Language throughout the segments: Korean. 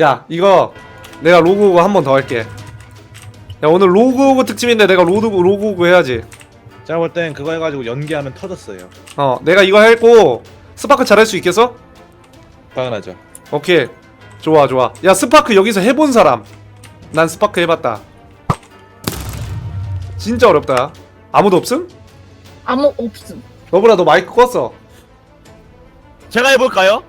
야 이거 내가 로그오그 한번 더 할게 야 오늘 로그오그 특집인데 내가 로드, 로그오그 해야지 제가 볼 땐 그거 해가지고 연기하면 터졌어요. 어 내가 이거 했고 스파크 잘할 수 있겠어? 당연하죠. 오케이 좋아 좋아 야 스파크 여기서 해본 사람 난 스파크 해봤다 진짜 어렵다 아무도 없음? 아무 없음. 너보라 너 마이크 껐어 제가 해볼까요?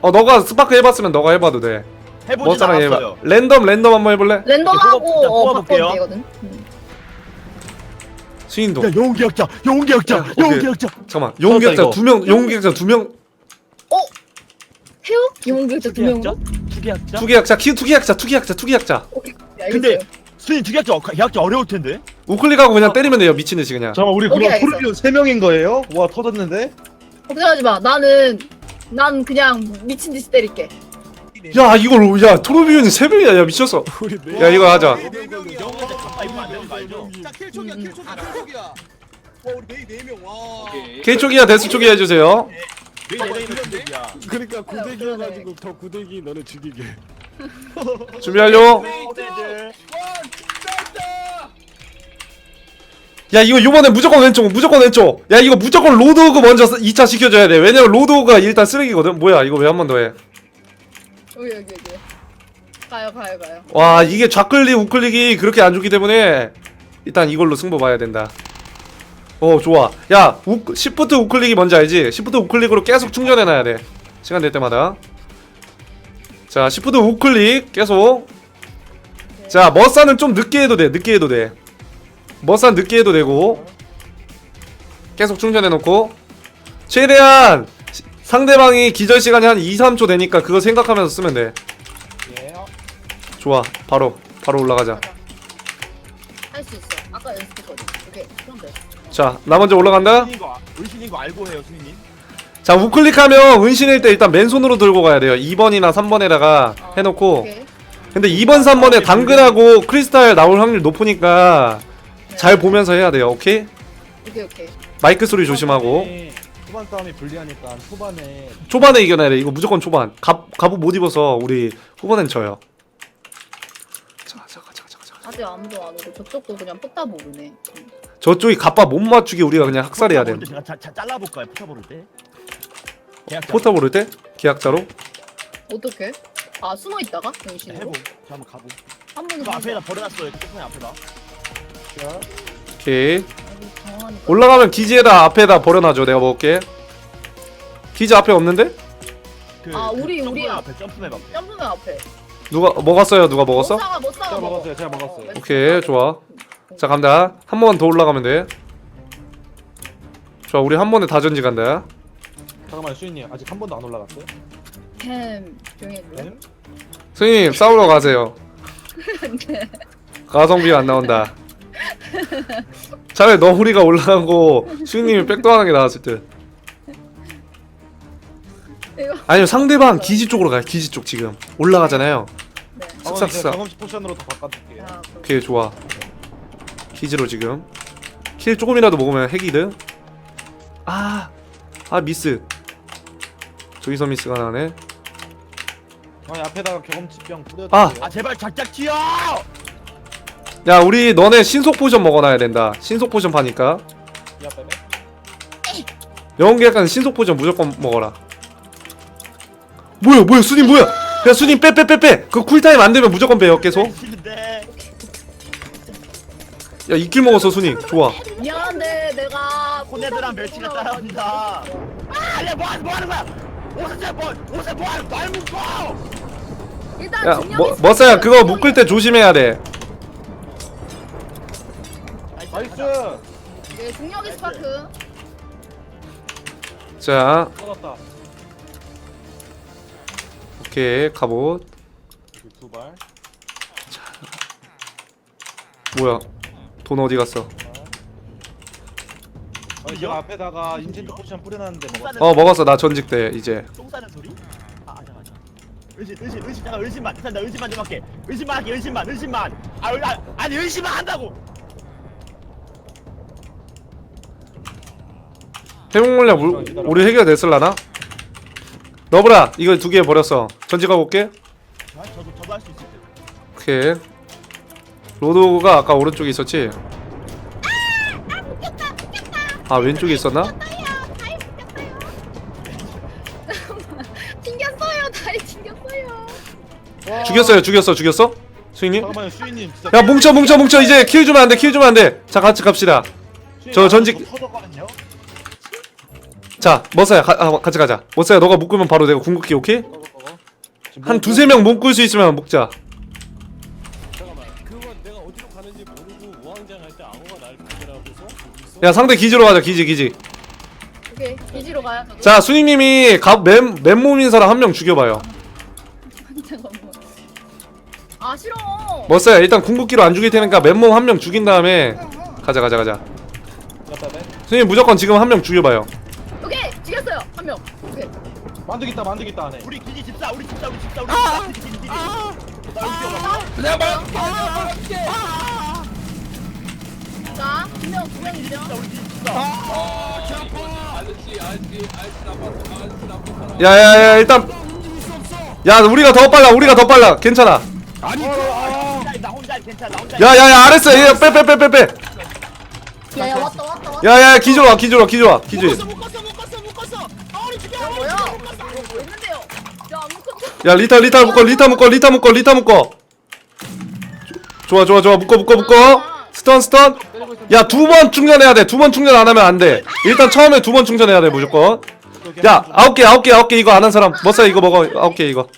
어 너가 스파크 해봤으면 너가 해봐도 돼 해보진 멋사랑 해봐 않았어요. 랜덤 랜덤 한번 해볼래? 랜덤하고 일단 어, 뽑아볼게요. 바꿔도 되거든. 음. 야 용기학자, 용기학자, 야, 오케이. 용기학자. 잠깐만 용객자 이거. 두 명 용객자 두 명 해요? 기본교육자 두 명으로? 투기학자? 투기학자 키 투기학자 투기학자 투기학자 오케이. 근데 알겠어요. 수인 투기학자 계약자 어려울 텐데. 우클릭하고 그냥 때리면 돼요 미친 듯이 그냥 잠깐 우리 오케이, 그럼 알겠어. 토르비온 3명인 거예요? 와 터졌는데? 걱정하지 마. 나는 난 그냥 미친 듯이 때릴게. 야 이걸 야 토르비온이 세 명이야. 야 미쳤어. 야 이거 하자. 영어자 가빠 입으면 안 되는 거 알죠? 자 킬촉이야 음, 킬촉이야 킬촉이야. 와 우리 메이 4명 와. K 쪽이야 데스 쪽이야 해주세요. 왜 내려있는 분들이야? 그러니까 구대기여 가지고 더 구대기 너네 죽이게. 준비 완료 야 이거 요번에 무조건 왼쪽 무조건 왼쪽. 야 이거 무조건 로드오그 먼저 2차 시켜줘야 돼. 왜냐면 로드오그가 일단 쓰레기거든? 뭐야 이거 왜 한 번 더해 여기 여기 여기. 가요 가요 가요. 와 이게 좌클릭 우클릭이 그렇게 안 좋기 때문에 일단 이걸로 승부 봐야 된다. 어 좋아. 야 우, 시프트 우클릭이 뭔지 알지? 시프트 우클릭으로 계속 충전해놔야 돼. 시간 될 때마다. 자 시프트 우클릭 계속. 자 머싸는 좀 늦게 해도 돼 늦게 해도 돼. 머싸 늦게 해도 되고. 계속 충전해놓고. 최대한 시- 상대방이 기절 시간이 한 2, 3초 되니까 그거 생각하면서 쓰면 돼 좋아 바로 바로 올라가자 할 수 있어. 아까 연습했거든. 오케이. 그럼 돼. 자 나 먼저 올라간다 은신인 거 은신인 거 알고 해요 수인님. 자 우클릭하면 은신일 때 일단 맨손으로 들고 가야 돼요 2번이나 3번에다가 어, 해 놓고 오케이. 근데 2번 3번에 당근하고 크리스탈 나올 확률 높으니까 네. 잘 보면서 해야 돼요 오케이? 오케이 오케이. 마이크 소리 조심하고 초반 싸움이 불리하니까 초반에 초반에 이겨내야 돼 이거 무조건 초반 갑, 갑옷 못 입어서 우리 후반엔 져요 자, 아직 아무도 안 오고 저쪽도 그냥 뽑다 모르네. 음. 저쪽이 갑바 못 맞추게 우리가 그냥 학살해야 돼 제가 자, 자, 잘라볼까요? 포타 보를 때. 계약자. 포탑 오를 때? 계약자로? 어떻게? 아 숨어 있다가 연신으로 해보. 저 한번 가보. 한 번은 그 앞에다 버려놨어요. 앞에다. 오케이 당황하니까. 올라가면 기지에다 앞에다 버려놔줘 내가 먹을게 기지 앞에 없는데? 그, 아, 우리, 점프 우리. 앞에 점프맵 앞에. 점프맨 앞에. 누가 먹었어요 누가 먹었어? 못 사가 못 사가 제가 먹어. 먹었어요, 제가 먹었어요. 어, 오케이 좋아 자 간다 한 번 더 올라가면 돼 좋아 우리 한 번에 다 전지 간다 잠깐만 수인님 아직 한 번도 안 올라갔어요? 햄 조용히 해줄래? 네? 스님 싸우러 가세요 가성비 안 나온다 차라리 너구리가 올라가고 수님이 백도하는 게 나았을 듯 이거 아니면 상대방 기지 쪽으로 가요. 기지 쪽 지금. 올라가잖아요. 네. 아, 제가 쓱싹. 경험치 포션으로 더 바꿔줄게요. 아. 오케이 좋아. 기지로 지금. 킬 조금이라도 먹으면 핵이드. 아, 아 미스. 저기서 미스가 나네. 아니 앞에다가 경험치 병 뿌려줄게요. 아! 아 제발 작작 튀어! 야 우리 너네 신속 포션 먹어놔야 된다. 신속 포션 파니까. 이 앞에 영웅 약간 신속 포션 무조건 먹어라. 뭐야 뭐야 수님 뭐야? 야 수님 빼 빼 빼빼. 그 쿨타임 안 되면 무조건 빼요 계속. 야 2킬 먹었어 수님. 좋아. 미안한데 내가 코네드랑 멸치가 따라온다. 아, 야, 뭐, 하는- 뭐 하는 거야? 옷을 뭐, 옷을 뭐 하는 날 묶어! 일단 야 뭐, 머싸야 그거 묶을 때 조심해야 돼 나이스 네, 중력이 스파크 자 터졌다 오케이 갑옷 두발 뭐야 돈 어디 갔어 제가 앞에다가 인챈트 포션 뿌려놨는데 먹었어 어 먹었어 나 전직 때 이제 똥 싸는 소리? 아, 맞아, 맞아. 은신, 은신, 은신, 잠깐, 은신만. 일단 나 은신만 좀 할게. 은신만 할게, 은신만, 은신만. 아, 은- 아, 아니, 은신만 한다고! 물, 우리 해결됐을라나? 너브라 이거 두 개 버렸어 전직하고 올게 저, 저도 저도 할 수 있을 듯. 오케이 로드가 아까 오른쪽에 있었지? 아 왼쪽에 있었나? 튕겼어요. 다리 튕겼어요. 죽였어요 죽였어 죽였어? 수인님? 잠깐만요 수인님 진짜 야 뭉쳐 뭉쳐 뭉쳐 이제 킬 주면 안돼 킬 주면 안돼 자 같이 갑시다 수인님 저 전직- 터졌거든요 자 머싸야 가, 아, 같이 가자 머싸야 너가 묶으면 바로 내가 궁극기 오케이? 한 두세 명 묶을 수 있으면 묶자 잠깐만 그건 내가 어디로 가는지 모르고 우왕좌왕 할때 아무가 날 발견하고서 거기서 야 상대 기지로 가자 기지 기지 오케이. 기지로 가요. 저도. 자 수님님이 가, 맨, 맨몸인 사람 한 명 죽여봐요. 아 싫어. 머싸야 일단 궁극기로 안 죽일 테니까 맨몸 한 명 죽인 다음에 가자 가자 가자 수님 무조건 지금 한 명 죽여봐요 명. 오케이. 만두기 있다 만두기 있다 안에. 우리 기지 집사 우리 집사 우리 집사 우리 집사 기지 기지 기지. 자, 두 명, 두 명이죠. 우리 기지 집사. 야야야 일단 야 우리가 더 빨라 우리가 더 빨라. 괜찮아. 아니 나 혼자 괜찮아 나 혼자. 야야야 알았어. 빼빼빼빼빼. 야 야 왔다 왔다 왔다. 야야 기절 와 기절 와 기절 와 기절 묶었어 묶었어. 묶었어. 아 우리 죽여. 뭐야? 뭐 있는데요? 야안 묶었어. 야 리타 리타 묶어 리타 묶어 리타 묶어 리타 묶어. 좋아 좋아 좋아. 묶어 묶어 묶어. 스턴 스턴. 야 두 번 충전해야 돼. 두 번 충전 안 하면 안 돼. 일단 처음에 두 번 충전해야 돼 무조건. 야 아홉 개 아홉 개 아홉 개 이거 안 한 사람 머싸 이거 먹어. 아홉 개 이거.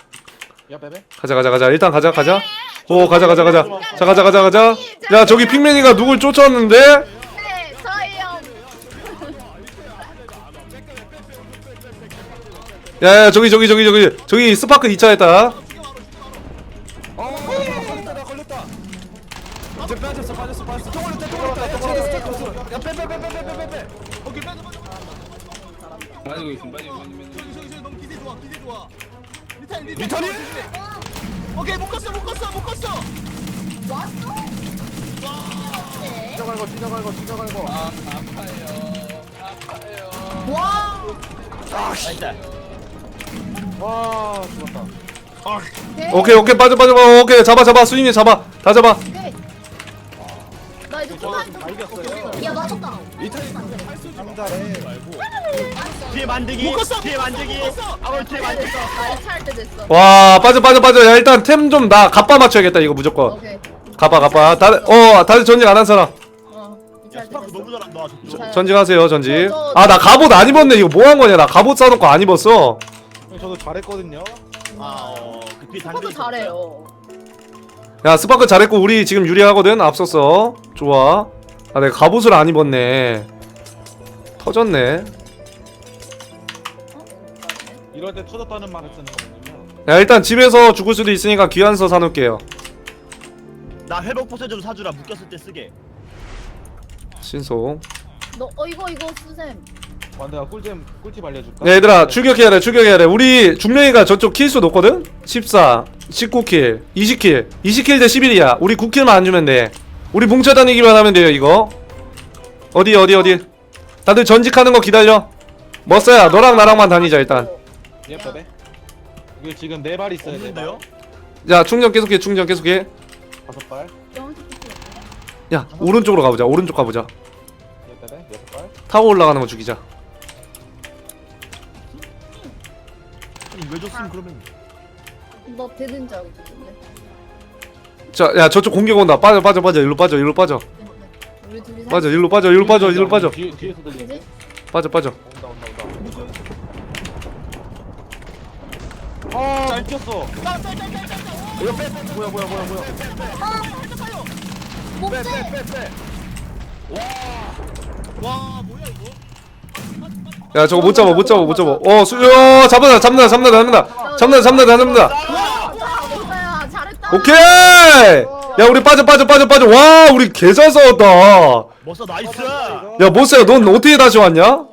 야 빼빼 가자 가자 가자. 일단 가자 가자. 오 가자 가자 가자. 자 가자 가자 가자. 야 저기 핑맨이가 누굴 쫓았는데 야 야 저기 저기 저기 저기 저기 스파크 2차 했다 어 걸렸다 나 걸렸다 이제 빠졌어 빠졌어 빠졌어 또 걸렸다 또 걸렸다 야 쟤네 스택 없어 야 빼 빼 빼 빼 빼 빼빼 오케이 빼줘 빼줘. 저기 저기 저기 너무 기대 좋아 기대 좋아 리타임 리타임 리타님? 오케이 묶었어 묶었어 묶었어. 찢어갈고 찢어갈고 찢어갈고 와. 나이스. 와 죽었다 오케이 오케이 빠져 빠져 빠져 오케이 잡아 잡아 수인이 잡아 다 잡아 오케이. 나 이제 저거 끝나. 다 이겼어요 야 맞췄다. 상자래 뒤에 만들기. 뒤에 만들기. 아 뒤에 만들기. 나이 차할 때 됐어. 와 빠져 빠져 빠져 야 일단 템 좀 나 갑바 맞춰야겠다 이거 무조건 오케이. 갑바 갑바 다들 어 다들 전직 안 한 사람 어. 야 이차할 때 스파크 됐어. 너무 잘한다. 저쪽. 자, 전직하세요 전직 저- 아나 갑옷 안 입었네 이거 뭐 한 거냐 나 갑옷 싸놓고 안 입었어 저도 잘했거든요. 아, 어, 그 뒤에 스파크 잘해요. 야 스파크 잘했고 우리 지금 유리하거든 앞섰어 좋아. 아 내가 갑옷을 안 입었네. 터졌네. 이럴 때 터졌다는 말을 쓰는 거군요. 야 일단 집에서 죽을 수도 있으니까 귀한서 사놓을게요. 나 회복 포션 좀 사주라. 묶였을 때 쓰게. 신속. 너 어 이거 이거 수샘. 와 내가 꿀잼 꿀팁 알려줄까? 야 얘들아 출격해야 돼 출격해야 돼. 우리 중령이가 저쪽 킬수 높거든? 14 19킬 20킬. 20킬 대 11이야. 우리 9킬만 안 주면 돼. 우리 뭉쳐 다니기만 하면 돼요 이거. 어디 어디 어디? 다들 전직하는 거 기다려. 머싸야 너랑 나랑만 다니자 일단. 예 빼빼 이게 지금 네 발 있어요 없는데요? 야 충전 계속해 충전 계속해. 다섯 발. 야 오른쪽으로 가보자 오른쪽 가보자. 예 빼빼 여섯 발. 타고 올라가는 거 죽이자 왜 줬음 그러면? 너 되는 줄 알고 있는데. 자 야 저쪽 공격 온다 빠져 빠져 빠져 일로 빠져 일로 빠져 우리 둘이 사. 빠져 일로 빠져 일로 빠져 일로 빠져 뒤, 뒤에서 들리네 그지? 빠져 빠져 온다 온다 온다 아잘 튀었어 이거 빼. 뭐야 뭐야 뭐야 뭐야. 목재. 와 뭐야 이거 야 저거 못 잡아 못 잡아 못 잡아. 어 수, 야, 잡는다 잡는다 잡는다 잡는다. 잡는다 잡는다 잡는다. 잘했다. 오케이! 야 우리 빠져 빠져 빠져 빠져. 와 우리 개잘 싸웠다. 야 멋져 나이스. 모스야 넌 어떻게 다시 왔냐?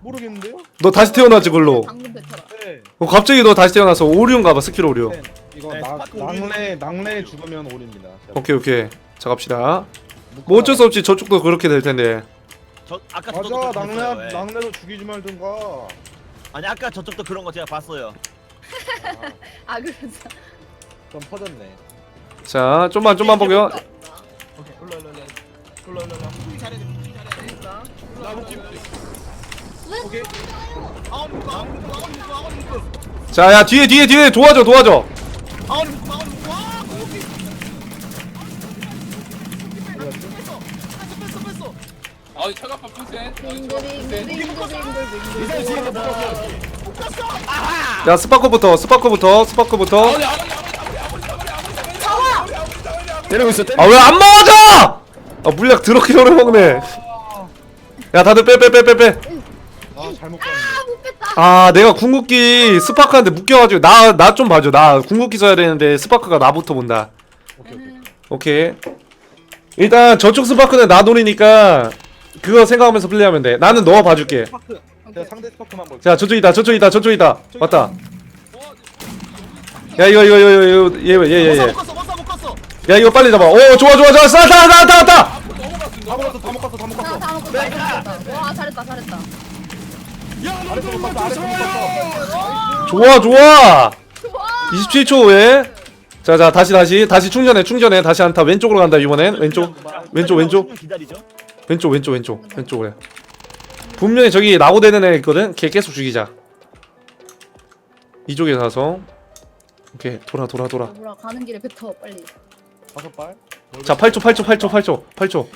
모르겠는데요? 너 다시 태어났지 글로. 방금 뱉어라. 네. 어, 갑자기 너 다시 태어나서 오리온 가봐 스킬 오리온. 네, 이거 네, 나, 스파크 낭래 낭래 죽으면 오릅니다. 오케이 오케이. 자 갑시다. 뭐 어쩔 수 없지 저쪽도 그렇게 될 텐데 저 아까 맞아 저쪽도 낭래 그랬어요, 예. 낭래도 죽이지 말든가. 아니 아까 저쪽도 그런 거 제가 봤어요. 아 그래서. 좀 퍼졌네. 자 좀만 좀만 보게요. 오케이 올라 올라 올라. 올라 올라 올라. 쿵쿵이 잘해 쿵쿵이 잘해 나 목지 목지 오케이. 아원 묶어 아원 묶어 아원 묶어 아원 묶어 자야 뒤에 뒤에 뒤에. 도와줘 도와줘. 아원 묶어 아원 묶어 와 오케이 뺐어 뺐어 뺐어 아이 차가 바쁘세 리타님 뒤에 거 먹었어 야 스파크부터 스파크부터 스파크부터 아니 아니 아니 때리고 있어 때리고 아 왜 안 맞아 아 물약 더럽게 오래 먹네 야 다들 빼 빼 빼 빼빼 아 잘못 봤네. 못 뺐다. 아 내가 궁극기 스파크한테 묶여가지고 나 나 좀 봐줘 나 궁극기 써야 되는데 스파크가 나부터 본다 오케이 일단 저쪽 스파크는 나 노리니까 그거 생각하면서 플레이하면 돼. 나는 너 봐줄게. 스파크. 제가 상대 스파크만 볼게. 자 저쪽이다 저쪽이다 저쪽이다. 맞다. 야 이거 이거 이거 이거 얘얘얘 얘. 못 갔어 못 갔어 못 갔어 야 이거 빨리 잡아. 오 좋아 좋아 좋아. 쏴다다다다 다 먹었어 다 먹었어 다 먹었어. 다, 다 먹었다. 다 먹었다. 와 잘했다 잘했다. 아래서 못 봤어 아래서 못 봤어. 좋아 좋아. 좋아. 27초 후에. 자자 다시 다시. 다시 충전해 충전해. 다시 한타 왼쪽으로 간다 이번엔. 왼쪽 왼쪽. 왼쪽 기다리죠 왼쪽 왼쪽 왼쪽. 왼쪽으로 해 분명히 저기 나고되는 애 있거든? 걔 계속 죽이자. 이쪽에 가서. 오케이. 돌아 돌아 돌아. 뭐라 가는 길에 뱉어 빨리. 다섯 발. 자 8초 8초 8초 8초. 8초.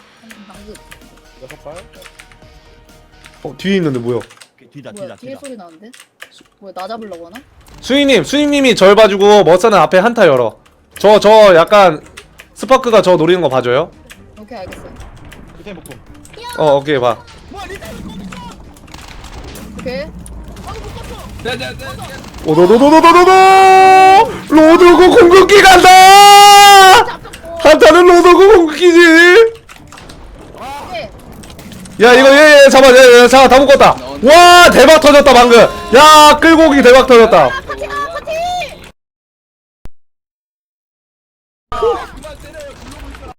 방금 여섯 발. 어 뒤에 있는데 뭐야? 뒤다 뭐야 뒤다 뒤에 뒤다. 소리 나는데? 뭐야 나 잡으려고 하나? 수인님 수인님이 절 봐주고 머싸는 앞에 한타 열어. 저 저 약간 스파크가 저 노리는 거 봐줘요? 오케이 알겠어요. 묶음. 어 오케이 봐 뭐야 리타임 거기 있어 오케이. 네네네 오도도도도도도도 로드고 공격기 간다. 한타는 로드고 공격기지 오케이. 야 이거 얘얘 잡아 얘 잡아 다 묶었다 와 대박 터졌다 방금 야 끌고 오기 대박 터졌다 파티 아 파티. 그만 때려요 글로벌 사람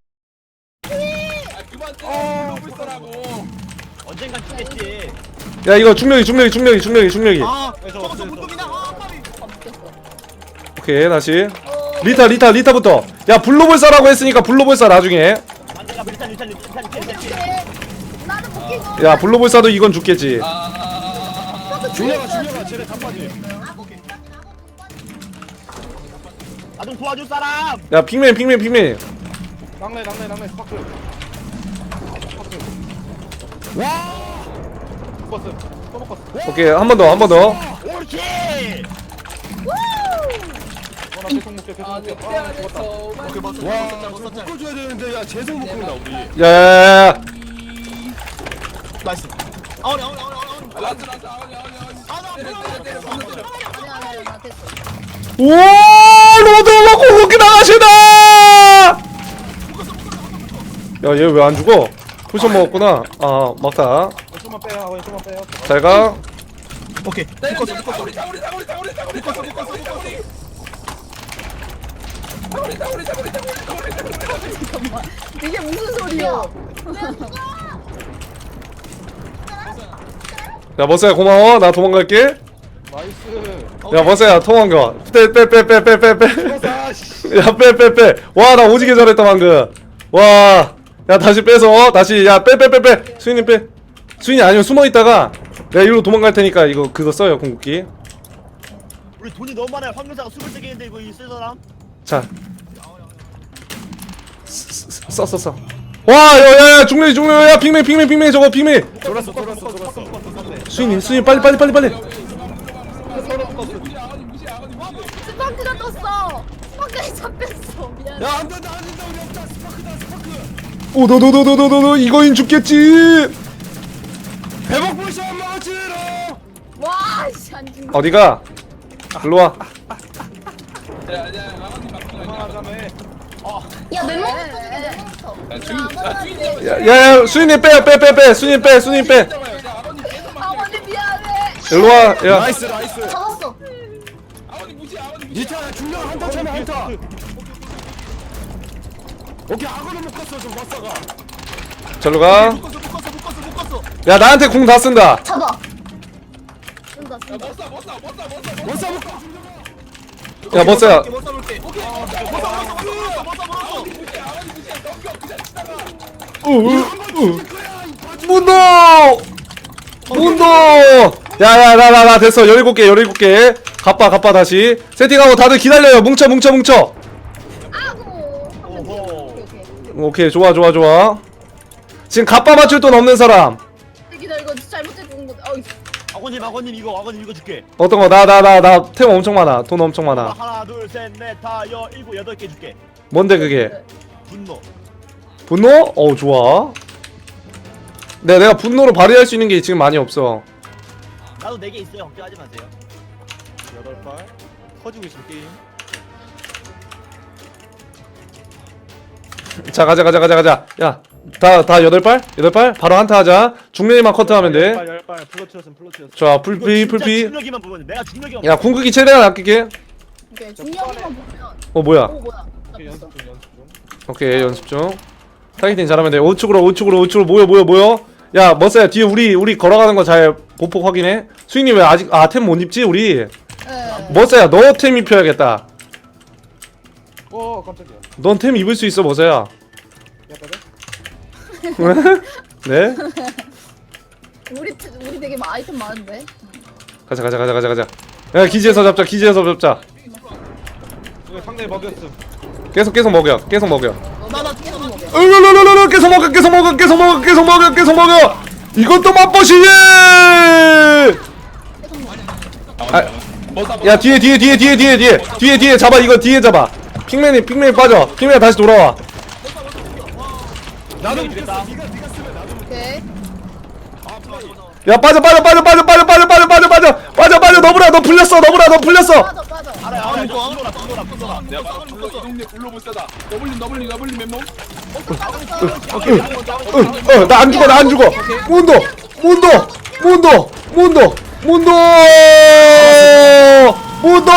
아 그만 때려요 글로벌 사람하고 언젠간 죽겠지 야 이거 중력이 중력이 중력이 중력이 중력이 아 저거 저아 빨리. 오케이 다시 어. 리타 리타 리타부터 야 했으니까 나중에 리탄 리탄 리탄 오케이. 나는 묶이고. 야 블로볼사도 이건 죽겠지 중요가 중요가 쟤네 다 빠지 나좀 도와줄 사람 야 핑맨 핑맨 핑맨 낭래 낭래 낭래 스파크. 스파크. 와 묶었음. 또 묶었어. 오케이 한 번 더 한 번 더. 옳지 어 나 계속 묶여 계속 아. 늑대 아 죽었다. 안에서 오케이 맞어 와, 맞았다 묶어 줘야 되는데 야 재성 묶는다 우리. 야야야야 나이스. 아우리 아우리 아우리 아우리 라스 라스 아우리 아우리 아우리. 때려 때려 때려 때려 때려. 아니야 아니야 나 됐어. 오 로드가 공격기 나가시다! 야얘 왜 안 죽어? 포션 먹었구나. 아 막다 왼쪽만 빼요. 왼쪽만 빼요. 잘가 오케이 묶었어 묶었어 우리 우리 우리 우리 우리 묶었어 묶었어 묶었어 우리 우리 우리 우리 잠깐만. 이게 무슨 소리야? 야 머싸야 고마워 나 도망갈게 나이스. 야 머싸야 도망가 빼빼빼빼빼 빼빼 아 씨. 야빼빼빼와나 오지게 잘했다 방금 와야 다시 빼서 다시 야빼빼 빼빼 수인님 빼 수인이 아니면 숨어있다가 내가 이리로 도망갈 테니까 이거 그거 써요 궁극기. 우리 돈이 너무 많아요. 황금사가 23개인데 이거 있을 사람 자. 써 써 써. 와 야야야 중력이 중력이 야 핑맨 핑맨 핑맨 저거 핑맨. 돌았어 돌았어 돌았어. 수인님 수인님 빨리 빨리 빨리 빨리. 스파크가 떴어. 스파크에 잡혔어. 미안해. 야 안 된다 안 된다 우리 없다. 스파크다 스파크. 오도도도도도도도 이거인 죽겠지 회복 포션 먹었지롱 와, 씨, 안 죽네. 어디가? 일로와. 야야 아버님 바꾸자 하자매. 야, 내 몬스터 중에 내 몬스터. 야 주인 야 주인님 야야 수인님 빼요 빼 빼 빼 수인님 빼 수인님 빼. 막 아버님 미안해. 일로 와 야. 나이스 나이스. 잡았어. 니타 중요한 한타 차면 한타 오케이 악어는 묶었어 좀 머싸가. 절로 묶었어 야 나한테 궁 다 쓴다 잡아. 쓴다 쓴다. 멋사 멋사 멋사 멋사 멋사 야 멋사야 멋사 멋사 멋사 멋사 멋사 문도 문도 야야 나 나 나 됐어 17개 17개 갑바 갑바 다시 세팅하고 다들 기다려요 뭉쳐 뭉쳐 뭉쳐 오케이 좋아 좋아 좋아 지금 갑바 맞출 돈 없는 사람 아버님 아버님 이거 아버님 이거 줄게. 어떤 거? 나 나 나 나 템 엄청 많아. 돈 엄청 많아. 하나 둘셋넷 다여 일곱 여덟 개 줄게. 뭔데 그게? 분노. 분노? 어 좋아. 네 내가 분노로 발휘할 수 있는 게 지금 많이 없어. 나도 네 개 있어요. 걱정하지 마세요. 여덟 발? 터지고 있으면 게임. 자 가자 가자 가자 가자. 야 다다 여덟 발? 여덟 발? 바로 한타 하자. 중력이만 커트하면 돼. 열발 열발. 이거 풀피 풀피. 중력이만 보면 내가 중력이만 야 궁극기 최대한 아낄게. 오케이 중력만 보면. 어 뭐야? 오 뭐야. 오케이 연습 중 연습 중. 오케이 연습 중. 타겟팅 잘하면 돼. 우측으로 우측으로 우측으로. 모여 모여 모여 야 머싸야 뒤에 우리 우리 걸어가는 거 잘 보폭 확인해. 수인님 왜 아직 아 템 못 입지 우리? 네. 머싸야 너 템 입혀야겠다. 어 깜짝이야. 넌 템 입을 수 있어 머싸야 네? 우리 트- 우리 되게 마- 아이템 많은데. 가자 가자 가자 가자 가자. 야 기지에서 잡자 기지에서 잡자. 상대 먹였음? 계속 계속 먹여 계속 먹여. 나나 계속 먹여. 으르르르르 계속 먹어 계속 먹어 계속 먹어 계속 먹어 계속 먹어. 이것도 맛보시지! 아, 야 뒤에 뒤에 뒤에 뒤에 뒤에 뒤에 뒤에 뒤에 잡아 이거 뒤에 잡아. 핑맨이 핑맨이 빠져. 핑맨이 다시 돌아와 나도 주겠다 오케이. 야 빠져 빠져 빠져 빠져 빠져 빠져 빠져 빠져 빠져 빠져 빠져 너브라 너 풀렸어 너브라 너 풀렸어 빠져 빠져. 알아요 알아요 분노라 분노라 분노라 내가 불러 이 동네 불러 못 사다. 더블린 더블린 더블린 멤버. 어나 안 죽어 나 안 죽어 문도 문도 문도 문도 문도 문도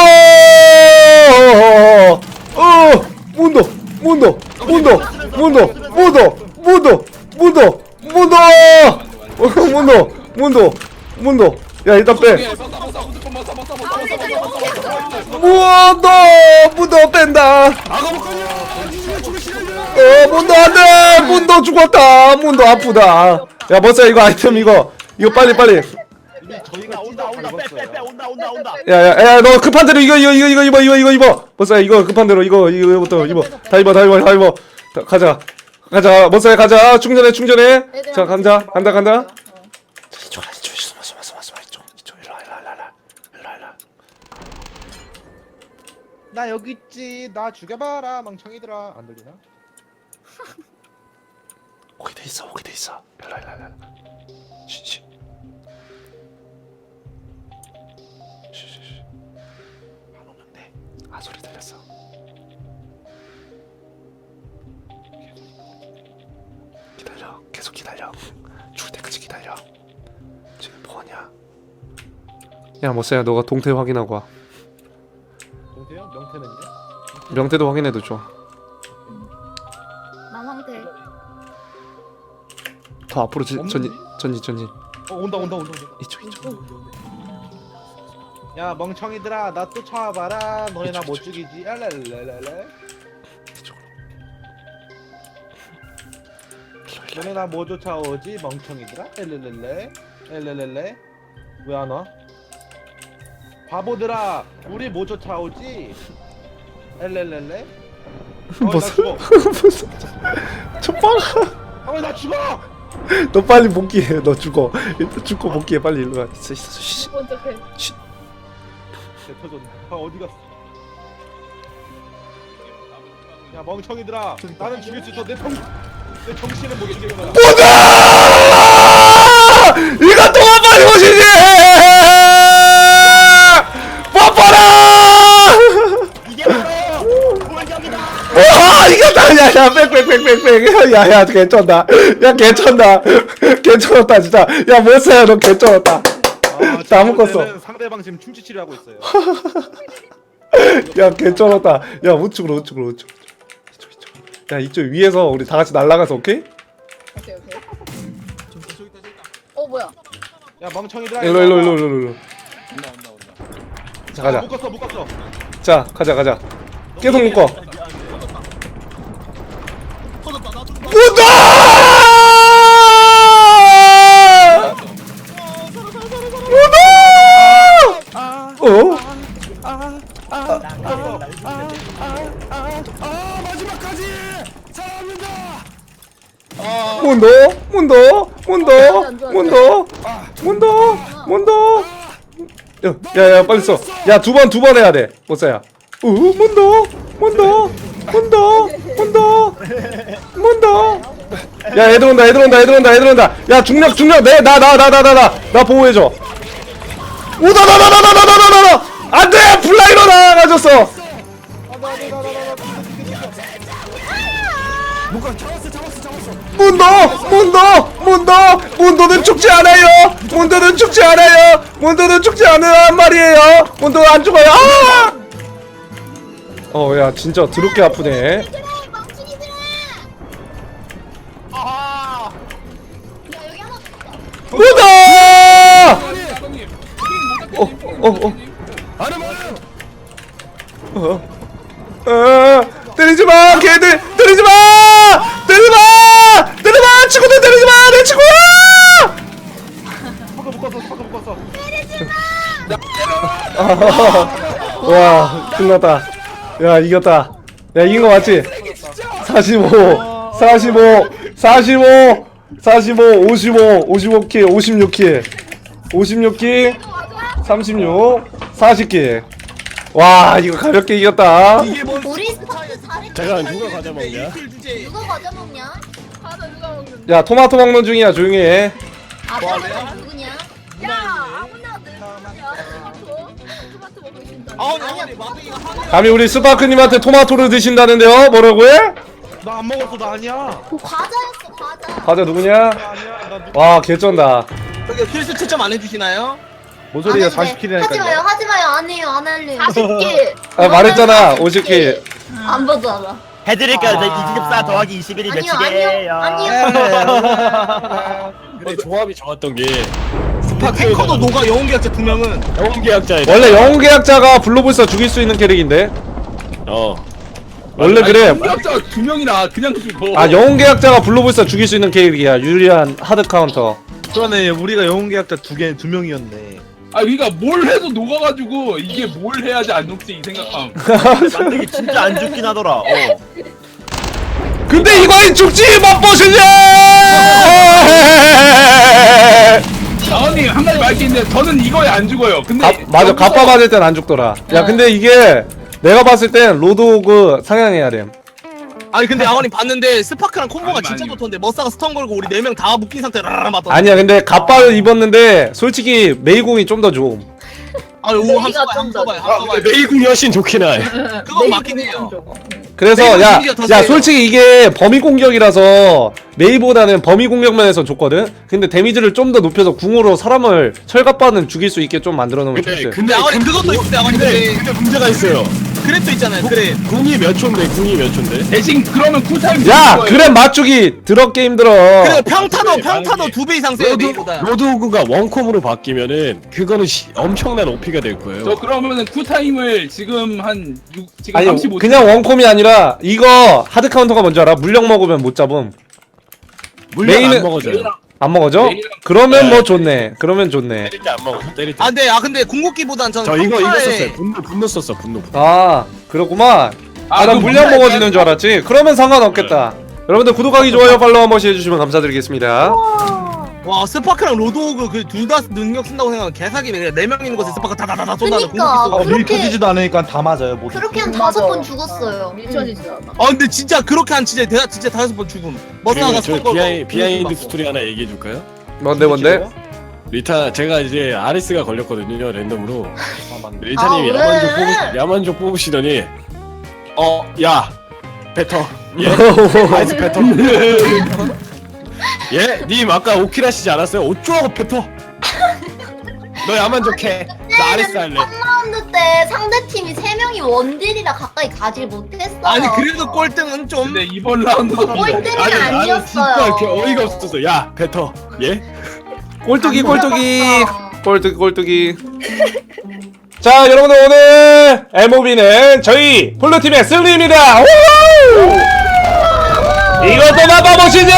어 문도 문도 문도 문도 문도 문도 문도 문도! 어, 문도 문도 문도. 야 일단 빼? 문도 문도 뺀다. 어 문도 안돼. 문도 죽었다. 문도 아프다. 야 멋져 이거 아이템 이거 이거 빨리 빨리. 온다 온다 온다 빼빼빼 온다 온다 온다 야야야 너 급한 대로 이거 이거 이거 이거 입어 이거 이거. 입어 멋져 이거 급한 대로 이거 이거부터 입어 다 입어 다 입어 다 입어. 다, 가자 가자 멋져 가자. 충전해 충전해. 자 간다. 간다 간다. 어. 이쪽 이쪽 숨어 숨어 숨어 숨어. 이쪽 이쪽 일로 와 일로 와 일로 와. 일로 와 일로 와. 나 여기 있지. 나 죽여봐라 멍청이들아. 안 들리나? 오게 돼 있어 오게 돼 있어. 일로 와 일로 와 일로 와. 쉬쉬 계속 기다려. 죽을 때까지 기다려. 지금 뭐하냐? 야 머싸야 너가 동태 확인하고 와. 동태요? 명태는요? 명태도 확인해도 줘. 난 황태. 더 앞으로 지, 전진 전진 전진. 어 온다 온다 온다 온다. 이쪽 이쪽. 야 멍청이들아 나 쫓아와봐라. 너네 나 못 죽이지. 알랄랄랄랄 너네 나 뭐 쫓아오지? 멍청이들아? 엘렐렐레 엘렐렐레. 왜 안 와? 바보들아 우리 뭐 쫓아오지? 엘렐렐레? 어, 나 무슨 무슨 첫방 어, 나 죽어! 너 빨리 복귀해 너 죽어. 일단 죽고 복귀해 빨리 일로 와. 있어 있어 쉬 먼저 해. 내 터졌네 아 어디 갔어? 야 멍청이들아 나는 죽일 수 있어. 내 정... 보자 이거 빨리 보시지! 뽀뽀라! 이게 바로 골격이다. 와 이겼다 야야 빽빽빽빽빽. 야야 개쩐다. 야 개쩐다. 개쩐었다 진짜. 야 못써야 너 개쩐었다. 아, 다 묶었어. 상대방 지금 충치 치료 하고 있어요. 야 개쩔었다. 야 우측으로 우측으로 우측 이쪽 이쪽 야 이쪽 위에서 우리 다 같이 날아가서 오케이? 오케이 오케이. 어 뭐야? 야 멍청이들아 일로 일로 일로 일로 일로 온다 온다 온다. 자 가자 묶었어 묶었어 자 가자 가자 계속 묶어 터졌다 나 좀. 문다 문도 문도 문도 문도 문도 문도 야야야 빨리 써야 두 번 두 번 해야 돼 못써야 우 문도 문도 문도 문도 문도 야 애들 온다 애들 온다 애들 온다 애들 온다 야 중력 중력 내나 나 나 나 나 나 나 보호해줘 오다 나 나 나 나 나 나 나 나 안돼 블라이로 나가졌어 뭔 문도 문도 문도 문도는 죽지 않아요. 문도는 죽지 않아요. 문도는 죽지 않으란 말이에요. 문도 안 죽어요. 아! 어 야 진짜 드럽게 아프네. 아 문도! 어어어. 안해 말해요. 어, 어, 때리지 마 걔들 때리지 마 때리지 마 때리지 마 친구들 때리지 마내 친구야 스파크 묶었어 스파크 묶었어 와 끝났다. 야 이겼다. 야 이긴 거 맞지? 45 45 45 45 55 55킬 56킬 56킬 36 40킬. 와 이거 가볍게 이겼다. 우리 스파크 잘했 제가 누가 과자 먹냐? 누가 과자 먹냐? 과자 누가 먹는데? 야 토마토 먹는 중이야 조용히 해. 아 과자 누 아니 마둥이가 감히 우리 스파크님한테 토마토를 드신다는데요 뭐라고요? 나 안 먹었어 나 아니야 그 과자였어 과자. 과자 누구냐? 나 아니야 나 누... 와 개쩐다 저기 필수 채점 안 해주시나요? 뭔 소리야 안 돼. 40킬이라니까 하지 마요 하지 마요 안 해요 안 할래요. 40개. 아 말했잖아 50킬 안 봐도 해드릴까요? 아. 24 더하기 21이 아니요 몇이게요? 아니요 아니요. 근데 조합이 좋았던 게 탱커도 녹아 영웅 계약자 두 명은. 영웅 계약자에 원래 영웅 계약자가 블로불사 죽일 수 있는 캐릭인데. 어. 원래 그래. 계약자가 두 명이나 그냥 죽어. 아 영웅 계약자가 블로불사 죽일 수 있는 캐릭이야. 유리한 하드 카운터. 그러네 우리가 영웅 계약자 두 개 두 명이었네. 아 그러니까 뭘 해도 녹아가지고 이게 뭘 해야지 안 녹지 이 생각함. 만들기 진짜 안 죽긴 하더라. 어. 근데 이거는 죽지 맛보실래 나원님 한 가지 말게 있는데 저는 이거에 안 죽어요. 근데 가, 맞아. 여기서- 갑바 맞을 땐 안 죽더라. 야 근데 이게 내가 봤을 땐 로드 오그 상향해야 돼 아니 근데 아버님 봤는데 스파크랑 콤보가 아니, 진짜 아니. 좋던데. 머싸가 스턴 걸고 우리 네 명 다 묶인 상태로 라라 맞던 아니야 근데 갑바를 입었는데 솔직히 메이공이 좀 더 좋음. 아니 오 메이가 한번 봐요 좀 한번 더- 봐요 아 메이궁이 훨씬 좋긴 해. 그건 맞긴 해요 그래서 야, 야. 솔직히 이게 범위 공격이라서 메이보다는 범위 공격면에서 좋거든? 근데 데미지를 좀 더 높여서 궁으로 사람을 철갑바는 죽일 수 있게 좀 만들어 놓으면 근데 좋지 근데 아버님 근데- 그것도 있어요 아버님. 근데 근데 근데 문제가 있어요 그랩도 있잖아요 그랩 궁이 몇 초인데 궁이 몇 초인데? 대신 그러면 쿨타임 야. 그래 맞추기. 드럽게 힘들어. 그리고 평타도 근데 평타도 두 배 이상 세요 로드 메이보다. 로드오그가 원콤으로 바뀌면은 그거는 시, 엄청난 오피가 될 거예요. 저 그러면은 쿨타임을 지금 한 6, 지금 아니 35초. 그냥 원콤이 아니라 이거 하드 카운터가 뭔지 알아? 물량 먹으면 못 잡음. 물량 메인은- 안 먹어져요 안 먹어져? 그러면 네. 뭐 좋네. 그러면 좋네. 때릴 때 안 먹어. 때릴 때아 근데 아 근데 궁극기보단 저는 저 이거 이거 평타에- 썼어요. 분노 분노 썼어 분노 아 그렇구만. 아, 아난그 물량 먹어지는 줄 알았지? 그러면 상관없겠다. 여러분들 구독하기 좋아요 팔로우 한 번씩 해주시면 감사드리겠습니다 와 스파크랑 로드오그 그 둘 다 능력 쓴다고 생각하면 개사기네 그냥 네명 있는 곳에 스파크 다다다다 쏜다는 그니까. 어밀 그렇게- 터지지도 않으니까 다 맞아요 모두 그렇게 한. 다섯 번 죽었어요. 밀쳐지지 않아. 아 근데 진짜 그렇게 한 진짜 대다 진짜 다섯 번 죽음 걸고 비하이, 비하인드 스토리 하나 얘기해 줄까요? 뭔데 뭔데? 리타 제가 이제 아리스가 걸렸거든요 랜덤으로 아 맞네 리타님이 아, 왜? 야만족 뽑으 야만족 뽑으시더니 어야 뱉어 예 아이스 뱉어 예 님 아까 오킬 하시지 않았어요? 어쩌고 뱉어 너 야만족해 나 아리스 할래 3라운드 때 상대 팀이 세 명이 원딜이라 가까이 가질 못했어요. 아니 그래도 꼴등은 좀 근데 이번 라운드도 꼴등이 아니 나는 아니었어요. 진짜 이렇게 어이가 없었어 야 뱉어 예? 꼴뚜기 안 꼴뚜기. 꼴뚜기 꼴뚜기 자 여러분들 오늘 MOB는 저희 블루팀의 승리입니다 우후! 이것도 맛봐보시죠!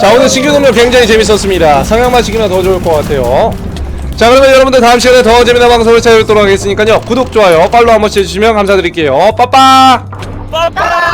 자 오늘 신규 동료 굉장히 재밌었습니다. 상향만 시키면 더 좋을 것 같아요. 자 그러면 여러분들 다음 시간에 더 재미난 방송을 찾아뵙도록 하겠으니까요. 구독 좋아요 팔로우 한 번씩 해주시면 감사드릴게요. 빠빠! 빠빠